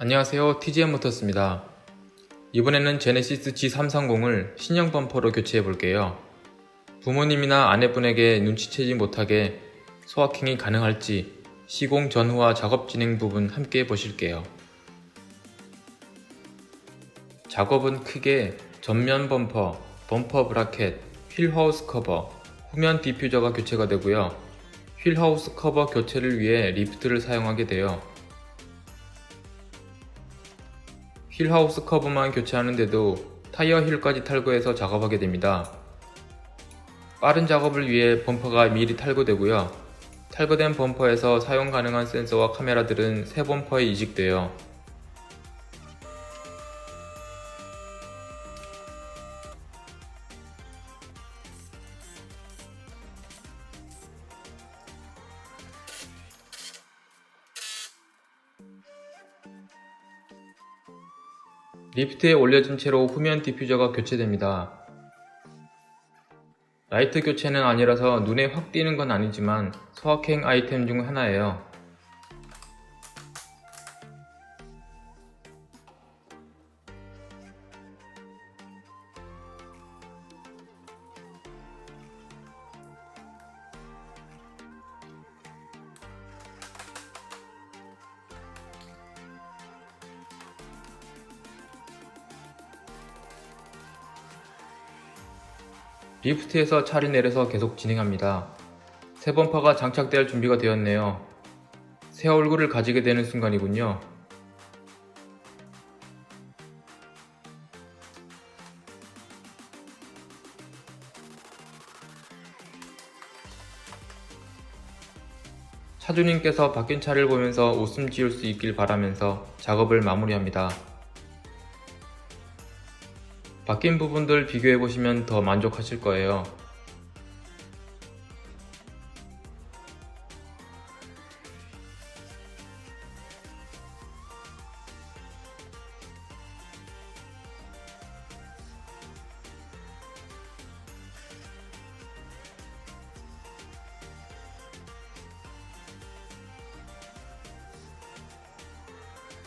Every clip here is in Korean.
안녕하세요. TGM 모터스입니다. 이번에는 제네시스 G330을 신형 범퍼로 교체해 볼게요. 부모님이나 아내분에게 눈치채지 못하게 소확행이 가능할지 시공 전후와 작업 진행 부분 함께 보실게요. 작업은 크게 전면 범퍼, 범퍼 브라켓, 휠하우스 커버, 후면 디퓨저가 교체가 되고요. 휠하우스 커버 교체를 위해 리프트를 사용하게 돼요. 휠하우스 커브만 교체하는데도 타이어 휠까지 탈거해서 작업하게 됩니다. 빠른 작업을 위해 범퍼가 미리 탈거되고요. 탈거된 범퍼에서 사용 가능한 센서와 카메라들은 새 범퍼에 이식돼요. 리프트에 올려진 채로 후면 디퓨저가 교체됩니다. 라이트 교체는 아니라서 눈에 확 띄는 건 아니지만 소확행 아이템 중 하나예요. 리프트에서 차를 내려서 계속 진행합니다. 새 범퍼가 장착될 준비가 되었네요. 새 얼굴을 가지게 되는 순간이군요. 차주님께서 바뀐 차를 보면서 웃음 지을 수 있길 바라면서 작업을 마무리합니다. 바뀐 부분들 비교해 보시면 더 만족하실 거예요.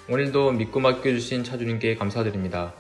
오늘도 믿고 맡겨주신 차주님께 감사드립니다.